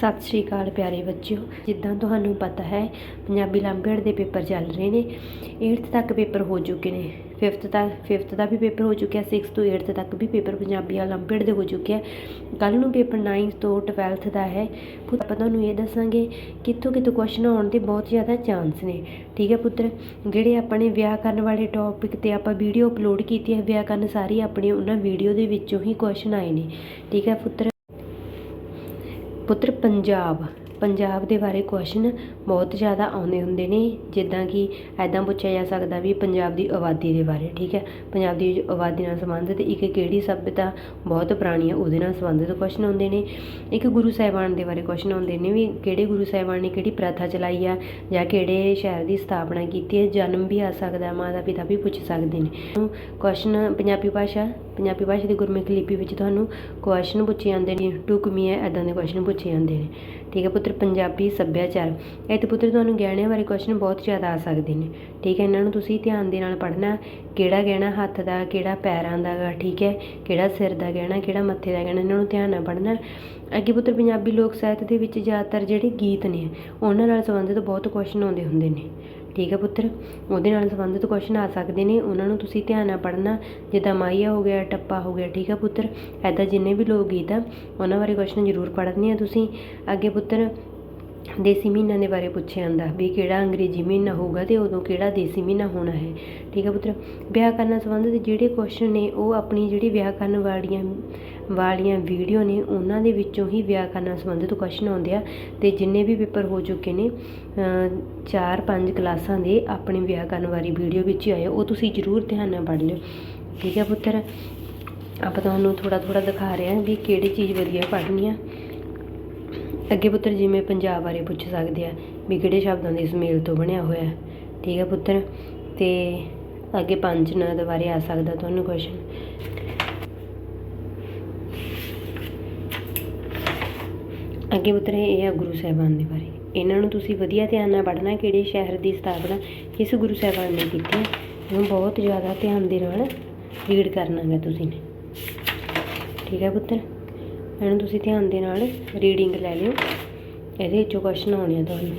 ਸਤਿ ਸ਼੍ਰੀ ਅਕਾਲ ਪਿਆਰੇ ਬੱਚਿਓ। ਜਿੱਦਾਂ ਤੁਹਾਨੂੰ ਪਤਾ ਹੈ, ਪੰਜਾਬੀ ਲੰਬੇੜ ਦੇ ਪੇਪਰ ਚੱਲ ਰਹੇ ਨੇ। 8th ਤੱਕ ਪੇਪਰ ਹੋ ਚੁੱਕੇ ਨੇ। 5th ਤੱਕ 5th ਦਾ ਵੀ ਪੇਪਰ ਹੋ ਚੁੱਕਿਆ 6th ਤੋਂ 8th ਤੱਕ ਵੀ ਪੇਪਰ ਪੰਜਾਬੀ ਲੰਬੇੜ ਦੇ ਹੋ ਚੁੱਕੇ ਆ। ਕੱਲ ਨੂੰ ਪੇਪਰ 9th ਤੋਂ 12th ਦਾ ਹੈ। ਪੁੱਤ, ਆਪਾਂ ਤੁਹਾਨੂੰ ਇਹ ਦੱਸਾਂਗੇ, ਕਿੱਥੋਂ ਕਿਤੋਂ ਕੁਐਸਚਨ ਆਉਣ ਦੇ ਬਹੁਤ ਜ਼ਿਆਦਾ ਚਾਂਸ ਨੇ। ਠੀਕ ਹੈ ਪੁੱਤਰ? ਜਿਹੜੇ ਆਪਣੇ ਵਿਆਹ ਕਰਨ ਵਾਲੇ ਟੌਪਿਕ ਤੇ ਆਪਾਂ ਵੀਡੀਓ ਅਪਲੋਡ ਕੀਤੀ ਹੈ, ਵਿਆਹ ਕਰਨ ਸਾਰੀ ਆਪਣੇ ਉਹਨਾਂ ਵੀਡੀਓ ਦੇ ਵਿੱਚੋਂ ਹੀ ਕੁਐਸਚਨ ਆਏ ਨੇ। ਠੀਕ ਹੈ ਪੁੱਤਰ? ਪੁੱਤਰ ਪੰਜਾਬ। ਪੰਜਾਬ ਦੇ ਬਾਰੇ ਕੁਸ਼ਚਨ ਬਹੁਤ ਜ਼ਿਆਦਾ ਆਉਂਦੇ ਹੁੰਦੇ ਨੇ, ਜਿੱਦਾਂ ਕਿ ਇੱਦਾਂ ਪੁੱਛਿਆ ਜਾ ਸਕਦਾ ਵੀ ਪੰਜਾਬ ਦੀ ਆਬਾਦੀ ਦੇ ਬਾਰੇ, ਠੀਕ ਹੈ? ਪੰਜਾਬ ਦੀ ਆਬਾਦੀ ਨਾਲ ਸੰਬੰਧਿਤ ਇੱਕ ਕਿਹੜੀ ਸਭਿਅਤਾ ਬਹੁਤ ਪੁਰਾਣੀ ਹੈ, ਉਹਦੇ ਨਾਲ ਸੰਬੰਧਿਤ ਕੁਸ਼ਚਨ ਆਉਂਦੇ ਨੇ। ਇੱਕ ਗੁਰੂ ਸਾਹਿਬਾਨ ਦੇ ਬਾਰੇ ਕੁਸ਼ਚਨ ਆਉਂਦੇ ਨੇ ਵੀ ਕਿਹੜੇ ਗੁਰੂ ਸਾਹਿਬਾਨ ਨੇ ਕਿਹੜੀ ਪ੍ਰਥਾ ਚਲਾਈ ਆ, ਜਾਂ ਕਿਹੜੇ ਸ਼ਹਿਰ ਦੀ ਸਥਾਪਨਾ ਕੀਤੀ ਹੈ, ਜਨਮ ਵੀ ਆ ਸਕਦਾ ਮਾਤਾ ਪਿਤਾ ਵੀ ਪੁੱਛ ਸਕਦੇ ਨੇ। ਕੁਸ਼ਚਨ ਪੰਜਾਬੀ ਭਾਸ਼ਾ ਪੰਜਾਬੀ ਭਾਸ਼ਾ ਦੀ ਗੁਰਮੁਖੀ ਲਿਪੀ ਵਿੱਚ ਤੁਹਾਨੂੰ ਕੁਐਸਚਨ ਪੁੱਛੇ ਜਾਂਦੇ ਨੇ ਟੁਕਮੀ ਹੈ ਐਦਾਂ ਦੇ ਕੁਐਸਚਨ ਪੁੱਛੇ ਜਾਂਦੇ ਨੇ। ਠੀਕ ਹੈ ਪੁੱਤਰ, ਪੰਜਾਬੀ ਸੱਭਿਆਚਾਰ। ਇਹ ਤੇ ਪੁੱਤਰ ਤੁਹਾਨੂੰ ਗਹਿਣਿਆਂ ਬਾਰੇ ਕੁਐਸਚਨ ਬਹੁਤ ਜ਼ਿਆਦਾ ਆ ਸਕਦੇ ਨੇ। ਠੀਕ ਹੈ, ਇਹਨਾਂ ਨੂੰ ਤੁਸੀਂ ਧਿਆਨ ਦੇ ਨਾਲ ਪੜ੍ਹਨਾ ਕਿਹੜਾ ਗਹਿਣਾ ਹੱਥ ਦਾ, ਕਿਹੜਾ ਪੈਰਾਂ ਦਾ ਗਾ, ਠੀਕ ਹੈ। ਕਿਹੜਾ ਸਿਰ ਦਾ ਗਹਿਣਾ, ਕਿਹੜਾ ਮੱਥੇ ਦਾ ਗਹਿਣਾ, ਇਹਨਾਂ ਨੂੰ ਧਿਆਨ ਨਾਲ ਪੜ੍ਹਨਾ ਅੱਗੇ ਪੁੱਤਰ, ਪੰਜਾਬੀ ਲੋਕ ਸਾਹਿਤ ਦੇ ਵਿੱਚ ਜ਼ਿਆਦਾਤਰ ਜਿਹੜੇ ਗੀਤ ਨੇ, ਉਹਨਾਂ ਨਾਲ ਸੰਬੰਧਿਤ ਬਹੁਤ ਕੁਐਸਚਨ ਆਉਂਦੇ ਹੁੰਦੇ ਨੇ। ਠੀਕ ਹੈ ਪੁੱਤਰ? ਉਹਦੇ ਨਾਲ ਸੰਬੰਧਿਤ ਕੁਐਸਚਨ ਆ ਸਕਦੇ ਨੇ। ਉਹਨਾਂ ਨੂੰ ਤੁਸੀਂ ਧਿਆਨ ਨਾਲ ਪੜ੍ਹਨਾ। ਜਿੱਦਾਂ ਮਾਹੀਆ ਹੋ ਗਿਆ, ਟੱਪਾ ਹੋ ਗਿਆ, ਠੀਕ ਹੈ ਪੁੱਤਰ? ਐਦਾਂ ਜਿੰਨੇ ਵੀ ਲੋਕ ਗੀਤ ਆ, ਉਹਨਾਂ ਬਾਰੇ ਕੁਐਸਚਨ ਜ਼ਰੂਰ ਪੜ੍ਹਨੇ ਆ ਤੁਸੀਂ। ਅੱਗੇ ਪੁੱਤਰ ਦੇਸੀ ਮਹੀਨਾ ਦੇ ਬਾਰੇ ਪੁੱਛਿਆ ਜਾਂਦਾ ਵੀ ਕਿਹੜਾ ਅੰਗਰੇਜ਼ੀ ਮਹੀਨਾ ਹੋਊਗਾ ਅਤੇ ਉਦੋਂ ਕਿਹੜਾ ਦੇਸੀ ਮਹੀਨਾ ਹੋਣਾ ਹੈ। ਠੀਕ ਹੈ ਪੁੱਤਰ? ਵਿਆਕਰਨ ਨਾਲ ਸੰਬੰਧਿਤ ਜਿਹੜੇ ਕੁਸ਼ਚਨ ਨੇ ਉਹ ਆਪਣੀ ਜਿਹੜੀ ਵਿਆਕਰਨ ਵਾਲੀਆਂ ਵਾਲੀਆਂ ਵੀਡੀਓ ਨੇ ਉਹਨਾਂ ਦੇ ਵਿੱਚੋਂ ਹੀ ਵਿਆਕਰਨ ਨਾਲ ਸੰਬੰਧਿਤ ਕੁਸ਼ਚਨ ਆਉਂਦੇ ਆ ਅਤੇ ਜਿੰਨੇ ਵੀ ਪੇਪਰ ਹੋ ਚੁੱਕੇ ਨੇ 4-5 ਕਲਾਸਾਂ ਦੇ ਆਪਣੀ ਵਿਆਕਰਨ ਵਾਲੀ ਵੀਡੀਓ ਵਿੱਚ ਆਏ ਉਹ ਤੁਸੀਂ ਜ਼ਰੂਰ ਧਿਆਨ ਨਾਲ ਪੜ੍ਹ ਲਿਓ। ਠੀਕ ਹੈ ਪੁੱਤਰ? ਆਪਾਂ ਤੁਹਾਨੂੰ ਥੋੜ੍ਹਾ ਥੋੜ੍ਹਾ ਦਿਖਾ ਰਹੇ ਹਾਂ ਵੀ ਕਿਹੜੀ ਚੀਜ਼ ਵਧੀਆ ਪੜ੍ਹਨੀ ਆ। ਅੱਗੇ ਪੁੱਤਰ, ਜਿਵੇਂ ਪੰਜਾਬ ਬਾਰੇ ਪੁੱਛ ਸਕਦੇ ਆ ਵੀ ਕਿਹੜੇ ਸ਼ਬਦਾਂ ਦੇ ਸੁਮੇਲ ਤੋਂ ਬਣਿਆ ਹੋਇਆ ਠੀਕ ਹੈ ਪੁੱਤਰ? ਤੇ ਅੱਗੇ ਪੰਜ ਨਦ ਬਾਰੇ ਆ ਸਕਦਾ ਤੁਹਾਨੂੰ ਕੁਐਸਚਨ ਅੱਗੇ ਪੁੱਤਰ, ਇਹ ਆ ਗੁਰੂ ਸਾਹਿਬਾਨ ਦੇ ਬਾਰੇ। ਇਹਨਾਂ ਨੂੰ ਤੁਸੀਂ ਵਧੀਆ ਧਿਆਨ ਨਾਲ ਪੜ੍ਹਨਾ ਕਿਹੜੇ ਸ਼ਹਿਰ ਦੀ ਸਥਾਪਨਾ ਕਿਸ ਗੁਰੂ ਸਾਹਿਬਾਨ ਨੇ ਕੀਤੀ ਹੈ। ਇਹਨੂੰ ਬਹੁਤ ਜ਼ਿਆਦਾ ਧਿਆਨ ਦੇ ਨਾਲ ਰੀਡ ਕਰਨਾ ਹੈ ਤੁਸੀਂ ਨੇ। ਠੀਕ ਹੈ ਪੁੱਤਰ? ਇਹਨੂੰ ਤੁਸੀਂ ਧਿਆਨ ਦੇ ਨਾਲ ਰੀਡਿੰਗ ਲੈ ਲਿਓ। ਇਹਦੇ ਵਿੱਚੋਂ ਕੁਐਸਚਨ ਆਉਣੇ ਆ ਤੁਹਾਨੂੰ।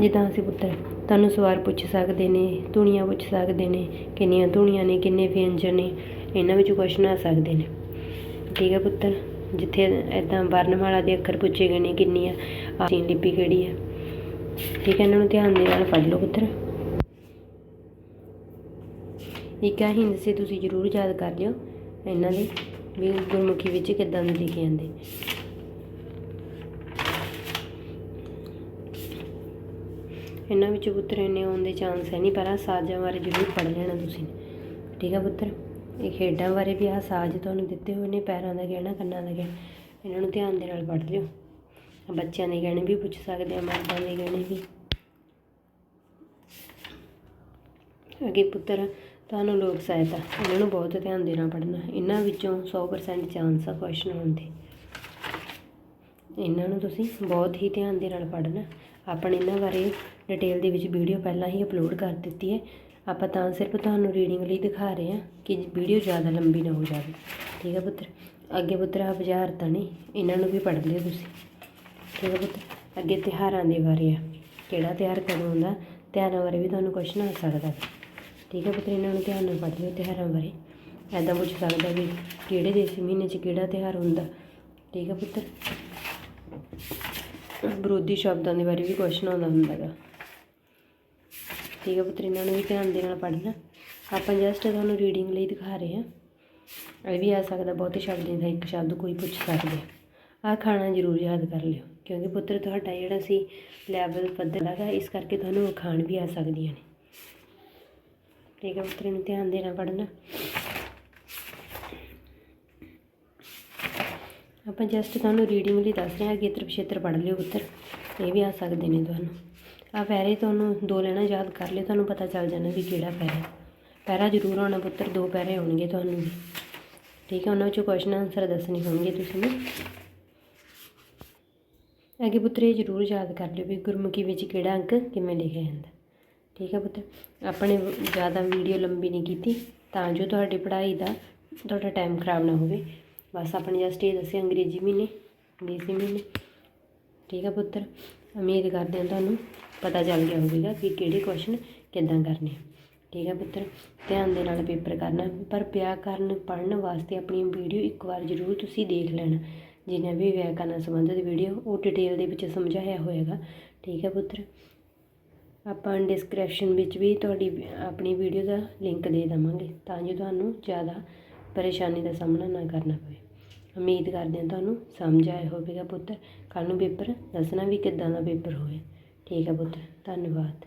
ਜਿੱਦਾਂ ਅਸੀਂ ਪੁੱਤਰ, ਤੁਹਾਨੂੰ ਸਵਾਲ ਪੁੱਛ ਸਕਦੇ ਨੇ, ਧੁਨੀਆਂ ਪੁੱਛ ਸਕਦੇ ਨੇ, ਕਿੰਨੀਆਂ ਧੁਨੀਆਂ ਨੇ, ਕਿੰਨੇ ਵਿਅੰਜਨ ਨੇ, ਇਹਨਾਂ ਵਿੱਚੋਂ ਕੁਐਸਚਨ ਆ ਸਕਦੇ ਨੇ। ਠੀਕ ਹੈ ਪੁੱਤਰ, ਜਿੱਥੇ ਐਦਾਂ ਵਰਣਮਾਲਾ ਦੇ ਅੱਖਰ ਪੁੱਛੇ ਗਏ ਨੇ ਕਿੰਨੀਆਂ ਆਸੀਨ ਲਿਪੀ ਕਿਹੜੀ ਹੈ ਠੀਕ ਹੈ ਇਹਨਾਂ ਨੂੰ ਧਿਆਨ ਦੇ ਨਾਲ ਪੜ੍ਹ ਲਓ ਪੁੱਤਰ। ਇੱਕ ਆ ਹਿੰਦ ਸੇ ਤੁਸੀਂ ਜ਼ਰੂਰ ਯਾਦ ਕਰ ਲਿਓ ਇਹਨਾਂ ਦੇ ਵੀ ਗੁਰਮੁਖੀ ਵਿੱਚ ਕਿੱਦਾਂ ਦੇ ਲਿਖੇ ਜਾਂਦੇ। ਇਹਨਾਂ ਵਿੱਚ ਪੁੱਤਰ ਇੰਨੇ ਆਉਣ ਦੇ ਚਾਂਸ ਹੈ ਨਹੀਂ, ਪਰ ਆਹ ਸਾਜ਼ਾਂ ਬਾਰੇ ਜ਼ਰੂਰ ਪੜ੍ਹ ਲੈਣਾ ਤੁਸੀਂ। ਠੀਕ ਆ ਪੁੱਤਰ? ਇਹ ਖੇਡਾਂ ਬਾਰੇ ਵੀ ਆਹ ਸਾਜ਼ ਤੁਹਾਨੂੰ ਦਿੱਤੇ ਹੋਏ ਨੇ, ਪੈਰਾਂ ਦਾ ਗਹਿਣਾ, ਕੰਨਾਂ ਦਾ ਗਹਿਣਾ। ਇਹਨਾਂ ਨੂੰ ਧਿਆਨ ਦੇ ਨਾਲ ਪੜ੍ਹ ਲਿਓ। ਬੱਚਿਆਂ ਦੇ ਗਹਿਣੇ ਵੀ ਪੁੱਛ ਸਕਦੇ ਆ, ਮਰਦਾਂ ਦੇ ਗਹਿਣੇ ਵੀ। ਅੱਗੇ ਪੁੱਤਰ ਤੁਹਾਨੂੰ ਲੋਕ ਸਹਾਇਤਾ, ਇਹਨਾਂ ਨੂੰ ਬਹੁਤ ਧਿਆਨ ਦੇਣਾ ਪੜਨਾ ਇਹਨਾਂ ਵਿੱਚੋਂ 100% ਚਾਂਸ ਆ ਕੁਐਸਚਨ ਆਉਣ ਦੇ। ਇਹਨਾਂ ਨੂੰ ਤੁਸੀਂ ਬਹੁਤ ਹੀ ਧਿਆਨ ਦੇ ਨਾਲ ਪੜਨਾ ਆਪਾਂ ਇਹਨਾਂ ਬਾਰੇ ਡਿਟੇਲ ਦੇ ਵਿੱਚ ਵੀਡੀਓ ਪਹਿਲਾਂ ਹੀ ਅਪਲੋਡ ਕਰ ਦਿੱਤੀ ਹੈ। ਆਪਾਂ ਤਾਂ ਸਿਰਫ ਤੁਹਾਨੂੰ ਰੀਡਿੰਗ ਲਈ ਦਿਖਾ ਰਹੇ ਹਾਂ ਕਿ ਵੀਡੀਓ ਜ਼ਿਆਦਾ ਲੰਬੀ ਨਾ ਹੋ ਜਾਵੇ। ਠੀਕ ਹੈ ਪੁੱਤਰ? ਅੱਗੇ ਪੁੱਤਰ ਆ ਤਾਂ ਨਹੀਂ, ਇਹਨਾਂ ਨੂੰ ਵੀ ਪੜ੍ਹ ਲਿਓ ਤੁਸੀਂ। ਠੀਕ ਹੈ ਪੁੱਤਰ? ਅੱਗੇ ਤਿਉਹਾਰਾਂ ਦੇ ਬਾਰੇ ਆ। ਕਿਹੜਾ ਤਿਉਹਾਰ ਕਦੋਂ ਹੁੰਦਾ ਤਿਉਹਾਰਾਂ ਬਾਰੇ ਵੀ ਤੁਹਾਨੂੰ ਕੁਐਸਚਨ ਆ ਸਕਦਾ। ਠੀਕ ਹੈ ਪੁੱਤਰ, ਇਹਨਾਂ ਨੂੰ ਧਿਆਨ ਨਾਲ ਪੜ੍ਹ ਲਿਓ ਤਿਉਹਾਰਾਂ ਬਾਰੇ। ਐਦਾਂ ਪੁੱਛ ਸਕਦਾ ਵੀ ਕਿਹੜੇ ਦੇਸੀ ਮਹੀਨੇ 'ਚ ਕਿਹੜਾ ਤਿਉਹਾਰ ਹੁੰਦਾ। ਠੀਕ ਹੈ ਪੁੱਤਰ? ਵਿਰੋਧੀ ਸ਼ਬਦਾਂ ਦੇ ਬਾਰੇ ਵੀ ਕੁਐਸਚਨ ਆਉਂਦਾ ਹੁੰਦਾ ਗਾ। ਠੀਕ ਹੈ ਪੁੱਤਰ, ਇਹਨਾਂ ਨੂੰ ਵੀ ਧਿਆਨ ਦੇ ਨਾਲ ਪੜ੍ਹਨਾ। ਆਪਾਂ ਜਸਟ ਤੁਹਾਨੂੰ ਰੀਡਿੰਗ ਲਈ ਦਿਖਾ ਰਹੇ ਹਾਂ। ਇਹ ਵੀ ਆ ਸਕਦਾ ਬਹੁਤੇ ਸ਼ਬਦ ਦਾ, ਇੱਕ ਸ਼ਬਦ ਕੋਈ ਪੁੱਛ ਸਕਦਾ। ਆ ਖਾਣਾ ਜ਼ਰੂਰ ਯਾਦ ਕਰ ਲਿਓ, ਕਿਉਂਕਿ ਪੁੱਤਰ, ਤੁਹਾਡਾ ਜਿਹੜਾ ਸੀ ਲੈਵਲ ਪੱਧਰ ਹੈਗਾ ਇਸ ਕਰਕੇ ਤੁਹਾਨੂੰ ਅਖਾਣ ਵੀ ਆ ਸਕਦੀਆਂ ਨੇ। ਠੀਕ ਹੈ ਪੁੱਤਰ ਨੂੰ ਧਿਆਨ ਦੇਣਾ ਪੜਨਾ ਆਪਾਂ ਜਸਟ ਤੁਹਾਨੂੰ ਰੀਡਿੰਗ ਲਈ ਦੱਸ ਰਹੇ ਹਾਂ ਗੇਤਰ ਪਿਛੇਤਰ ਪੜ੍ਹ ਲਿਓ ਪੁੱਤਰ। ਇਹ ਵੀ ਆ ਸਕਦੇ ਨੇ ਤੁਹਾਨੂੰ। ਆ ਪੈਰੇ ਤੁਹਾਨੂੰ ਦੋ ਲੈਣਾ, ਯਾਦ ਕਰ ਲਿਓ, ਤੁਹਾਨੂੰ ਪਤਾ ਚੱਲ ਜਾਣਾ ਵੀ ਕਿਹੜਾ ਪੈਰਾ ਪੈਰਾ ਜ਼ਰੂਰ ਆਉਣਾ ਪੁੱਤਰ, ਦੋ ਪੈਰੇ ਆਉਣਗੇ ਤੁਹਾਨੂੰ ਵੀ। ਠੀਕ ਹੈ, ਉਹਨਾਂ ਵਿੱਚੋਂ ਕੁਐਸਚਨ ਆਨਸਰ ਦੱਸਣੇ ਹੋਣਗੇ ਤੁਸੀਂ ਨੇ ਅੱਗੇ ਪੁੱਤਰ ਇਹ ਜ਼ਰੂਰ ਯਾਦ ਕਰ ਲਿਓ ਵੀ ਗੁਰਮੁਖੀ ਵਿੱਚ ਕਿਹੜਾ ਅੰਕ ਕਿਵੇਂ ਲਿਖਿਆ ਜਾਂਦਾ ਠੀਕ ਹੈ ਪੁੱਤ। ਆਪਣੇ ਜ਼ਿਆਦਾ ਵੀਡੀਓ ਲੰਬੀ ਨਹੀਂ ਕੀਤੀ, ਤਾਂ ਜੋ ਤੁਹਾਡੀ ਪੜ੍ਹਾਈ ਦਾ ਤੁਹਾਡਾ ਟਾਈਮ ਖਰਾਬ ਨਾ ਹੋਵੇ। ਬਸ ਆਪਣੇ ਜਸਟ ਇਹ ਦੱਸਿਆ ਅੰਗਰੇਜ਼ੀ ਮਹੀਨੇ ਅੰਗਰੇਜ਼ੀ ਮਹੀਨੇ। ਠੀਕ ਹੈ ਪੁੱਤਰ, ਉਮੀਦ ਕਰਦੇ ਹਾਂ ਤੁਹਾਨੂੰ ਪਤਾ ਚੱਲ ਗਿਆ ਹੋਵੇਗਾ ਕਿ ਕਿਹੜੇ ਕੁਐਸਚਨ ਕਿੱਦਾਂ ਕਰਨੇ। ਠੀਕ ਹੈ ਪੁੱਤਰ, ਧਿਆਨ ਦੇ ਨਾਲ ਪੇਪਰ ਕਰਨਾ, ਪਰ ਵਿਆਕਰਨ ਪੜ੍ਹਨ ਵਾਸਤੇ ਆਪਣੀ ਵੀਡੀਓ ਇੱਕ ਵਾਰ ਜ਼ਰੂਰ ਤੁਸੀਂ ਦੇਖ ਲੈਣਾ। ਜਿੰਨਾ ਵੀ ਵਿਆਕਰਨ ਸੰਬੰਧਿਤ ਵੀਡੀਓ ਉਹ ਡਿਟੇਲ ਦੇ ਵਿੱਚ ਸਮਝਾਇਆ ਹੋਏਗਾ। ਠੀਕ ਹੈ ਪੁੱਤਰ ਆਪਾਂ ਡਿਸਕ੍ਰਿਪਸ਼ਨ ਵਿੱਚ ਵੀ ਤੁਹਾਡੀ ਆਪਣੀ ਵੀਡੀਓ ਦਾ ਲਿੰਕ ਦੇ ਦੇਵਾਂਗੇ, ਤਾਂ ਜੋ ਤੁਹਾਨੂੰ ਜ਼ਿਆਦਾ ਪਰੇਸ਼ਾਨੀ ਦਾ ਸਾਹਮਣਾ ਨਾ ਕਰਨਾ ਪਵੇ। ਉਮੀਦ ਕਰਦੇ ਹਾਂ ਤੁਹਾਨੂੰ ਸਮਝ ਆਇਆ ਹੋਵੇਗਾ ਪੁੱਤਰ। ਕੱਲ੍ਹ ਨੂੰ ਪੇਪਰ ਦੱਸਣਾ ਵੀ ਕਿੱਦਾਂ ਦਾ ਪੇਪਰ ਹੋਇਆ। ਠੀਕ ਹੈ ਪੁੱਤਰ, ਧੰਨਵਾਦ।